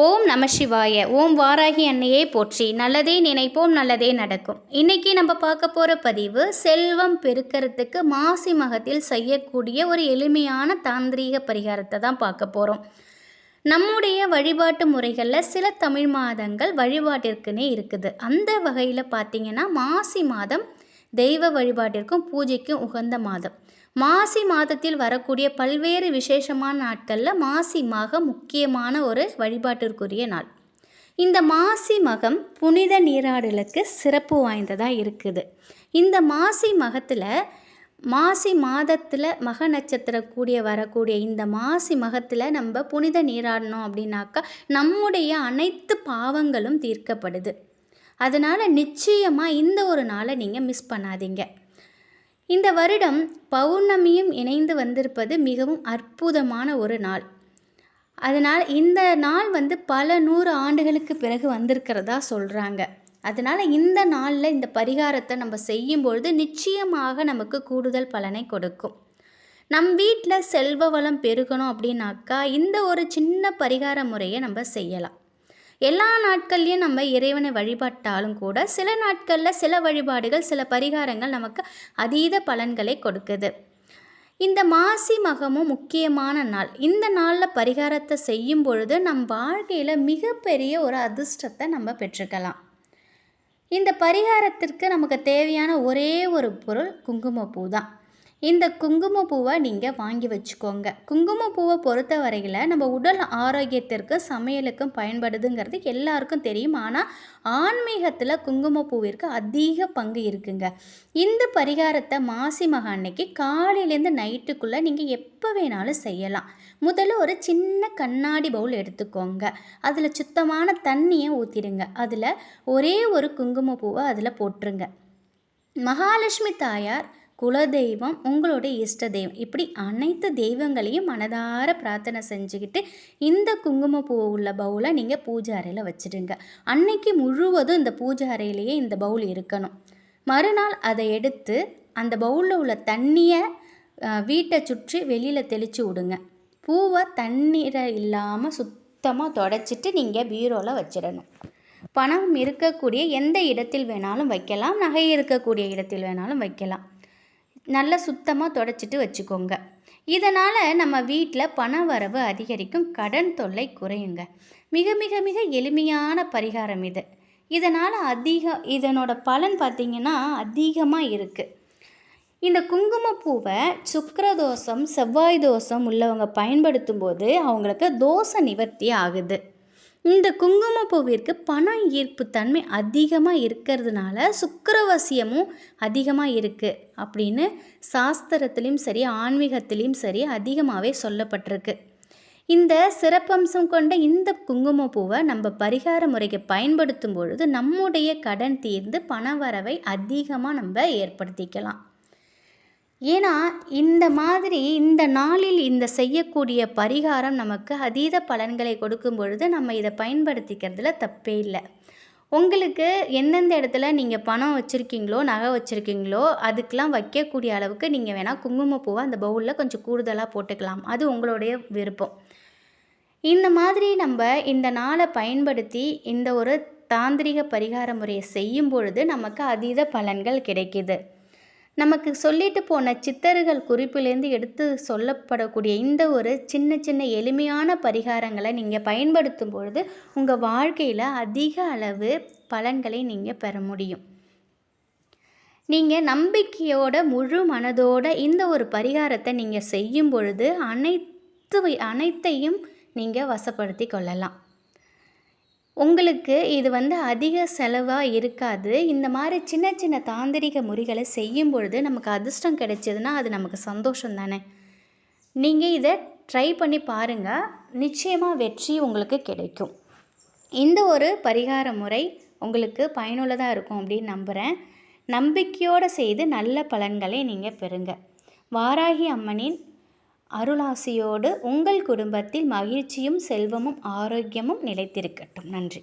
ஓம் நம சிவாய. ஓம் வாராகி அன்னையே போற்றி. நல்லதே நினைப்போம் நல்லதே நடக்கும். இன்னைக்கு நம்ம பார்க்க போகிற பதிவு செல்வம் பெருக்கிறதுக்கு மாசி மகத்தில் செய்யக்கூடிய ஒரு எளிமையான தாந்திரீக பரிகாரத்தை தான் பார்க்க போகிறோம் நம்முடைய வழிபாட்டு முறைகளில் சில தமிழ் மாதங்கள் வழிபாட்டிற்குனே இருக்குது. அந்த வகையில் பார்த்திங்கன்னா மாசி மாதம் தெய்வ வழிபாட்டிற்கும் பூஜைக்கும் உகந்த மாதம். மாசி மாதத்தில் வரக்கூடிய பல்வேறு விசேஷமான நாட்களில் மாசி மகம் முக்கியமான ஒரு வழிபாட்டிற்குரிய நாள். இந்த மாசி மகம் புனித நீராடலுக்கு சிறப்பு வாய்ந்ததாக இருக்குது. இந்த மாசி மகத்தில் மாசி மாதத்தில் மக நட்சத்திர கூடிய வரக்கூடிய இந்த மாசி மகத்தில் நம்ம புனித நீராடணும் அப்படின்னாக்கா நம்முடைய அனைத்து பாவங்களும் தீர்க்கப்படுது. அதனால் நிச்சயமாக இந்த ஒரு நாளை நீங்கள் மிஸ் பண்ணாதீங்க. இந்த வருடம் பௌர்ணமியும் இணைந்து வந்திருப்பது மிகவும் அற்புதமான ஒரு நாள். அதனால் இந்த நாள் வந்து பல நூறு ஆண்டுகளுக்கு பிறகு வந்திருக்கிறதா சொல்கிறாங்க அதனால் இந்த நாளில் இந்த பரிகாரத்தை நம்ம செய்யும்பொழுது நிச்சயமாக நமக்கு கூடுதல் பலனை கொடுக்கும். நம் வீட்டில் செல்வ வளம் பெருகணும் அப்படின்னாக்கா இந்த ஒரு சின்ன பரிகார முறையை நம்ம செய்யலாம். எல்லா நாட்கள்லையும் நம்ம இறைவனை வழிபட்டாலும் கூட சில நாட்களில் சில வழிபாடுகள் சில பரிகாரங்கள் நமக்கு அதீத பலன்களை கொடுக்குது. இந்த மாசி மகமும் முக்கியமான நாள். இந்த நாளில் பரிகாரத்தை செய்யும் பொழுது நம் வாழ்க்கையில் மிகப்பெரிய ஒரு அதிர்ஷ்டத்தை நம்ம பெற்றுக்கலாம். இந்த பரிகாரத்திற்கு நமக்கு தேவையான ஒரே ஒரு பொருள் குங்குமப்பூ தான். இந்த குங்குமப்பூவை நீங்கள் வாங்கி வச்சுக்கோங்க. குங்குமப்பூவை பொறுத்த வரையில் நம்ம உடல் ஆரோக்கியத்திற்கு சமையலுக்கும் பயன்படுதுங்கிறது எல்லாருக்கும் தெரியும். ஆனால் ஆன்மீகத்தில் குங்குமப்பூவிற்கு அதிக பங்கு இருக்குங்க. இந்த பரிகாரத்தை மாசி மகா அன்னைக்கு காலையிலேருந்து நைட்டுக்குள்ளே நீங்கள் எப்போ வேணாலும் செய்யலாம். முதல்ல ஒரு சின்ன கண்ணாடி பவுல் எடுத்துக்கோங்க. அதில் சுத்தமான தண்ணியை ஊற்றிடுங்க அதில் ஒரே ஒரு குங்குமப்பூவை அதில் போட்டுருங்க. மகாலட்சுமி தாயார் குலதெய்வம் உங்களுடைய இஷ்ட தெய்வம். இப்படி அனைத்து தெய்வங்களையும் மனதார பிரார்த்தனை செஞ்சுக்கிட்டு இந்த குங்குமப்பூ உள்ள பவுலை நீங்கள் பூஜை அறையில் வச்சுடுங்க. அன்னைக்கு முழுவதும் இந்த பூஜை அறையிலேயே இந்த பவுல் இருக்கணும். மறுநாள் அதை எடுத்து அந்த பவுலில் உள்ள தண்ணியை வீட்டை சுற்றி வெளியில் தெளித்து விடுங்க. பூவை தண்ணீரை இல்லாமல் சுத்தமாக தொடச்சிட்டு நீங்கள் பீரோவில் வச்சிடணும். பணம் இருக்கக்கூடிய எந்த இடத்தில் வேணாலும் வைக்கலாம். நகை இருக்கக்கூடிய இடத்தில் வேணாலும் வைக்கலாம். நல்லா சுத்தமாக தொடச்சிட்டு வச்சுக்கோங்க. இதனால் நம்ம வீட்டில் பண வரவு அதிகரிக்கும் கடன் தொல்லை குறையுங்க. மிக மிக மிக எளிமையான பரிகாரம் இது. இதனால் அதிக இதனோட பலன் பார்த்திங்கன்னா அதிகமாக இருக்குது இந்த குங்குமப்பூவை சுக்கரதோஷம் செவ்வாய் தோஷம் உள்ளவங்க பயன்படுத்தும் போது அவங்களுக்கு தோஷ நிவர்த்தி ஆகுது. இந்த குங்குமப்பூவிற்கு பண ஈர்ப்பு தன்மை அதிகமாக இருக்கிறதுனால சுக்கரவசியமும் அதிகமாக இருக்குது அப்படின்னு சாஸ்திரத்துலேயும் சரி ஆன்மீகத்திலையும் சரி அதிகமாகவே சொல்லப்பட்டிருக்கு. இந்த சிறப்பம்சம் கொண்ட இந்த குங்குமப்பூவை நம்ம பரிகார முறைக்கு பயன்படுத்தும் பொழுது நம்முடைய கடன் தீர்ந்து பண வரவை அதிகமாக நம்ம ஏற்படுத்திக்கலாம். ஏன்னா இந்த மாதிரி இந்த நாளில் இந்த செய்யக்கூடிய பரிகாரம் நமக்கு அதீத பலன்களை கொடுக்கும் பொழுது நம்ம இதை பயன்படுத்திக்கிறதுல தப்பே இல்லை. உங்களுக்கு எந்தெந்த இடத்துல நீங்கள் பணம் வச்சுருக்கீங்களோ நகை வச்சுருக்கீங்களோ அதுக்கெலாம் வைக்கக்கூடிய அளவுக்கு நீங்கள் வேணால் குங்குமப்பூவை அந்த பவுலில் கொஞ்சம் கூடுதலாக போட்டுக்கலாம். அது உங்களுடைய விருப்பம். இந்த மாதிரி நம்ம இந்த நாளை பயன்படுத்தி இந்த ஒரு தாந்திரிக பரிகார முறையை செய்யும் பொழுது நமக்கு அதீத பலன்கள் கிடைக்கிது. நமக்கு சொல்லிட்டு போன சித்தர்கள் குறிப்பிலேருந்து எடுத்து சொல்லப்படக்கூடிய இந்த ஒரு சின்ன சின்ன எளிமையான பரிகாரங்களை நீங்கள் பயன்படுத்தும் பொழுது உங்கள் வாழ்க்கையில் அதிக அளவு பலன்களை நீங்கள் பெற முடியும். நீங்கள் நம்பிக்கையோட முழு மனதோட இந்த ஒரு பரிகாரத்தை நீங்கள் செய்யும் பொழுது அனைத்து அனைத்தையும் நீங்கள் வசப்படுத்தி கொள்ளலாம். உங்களுக்கு இது வந்து அதிக செலவாக இருக்காது. இந்த மாதிரி சின்ன சின்ன தாந்திரிக முறைகளை செய்யும் பொழுது நமக்கு அதிர்ஷ்டம் கிடைச்சதுன்னா அது நமக்கு சந்தோஷம் தானே. நீங்கள் இதை ட்ரை பண்ணி பாருங்கள் நிச்சயமாக வெற்றி உங்களுக்கு கிடைக்கும். இந்த ஒரு பரிகார முறை உங்களுக்கு பயனுள்ளதாக இருக்கும் அப்படின்னு நம்புகிறேன் நம்பிக்கையோடு செய்து நல்ல பலன்களை நீங்கள் பெறுங்க. வாராகி அம்மனின் அருளாசியோடு உங்கள் குடும்பத்தில் மகிழ்ச்சியும் செல்வமும் ஆரோக்கியமும் நிலைத்திருக்கட்டும். நன்றி.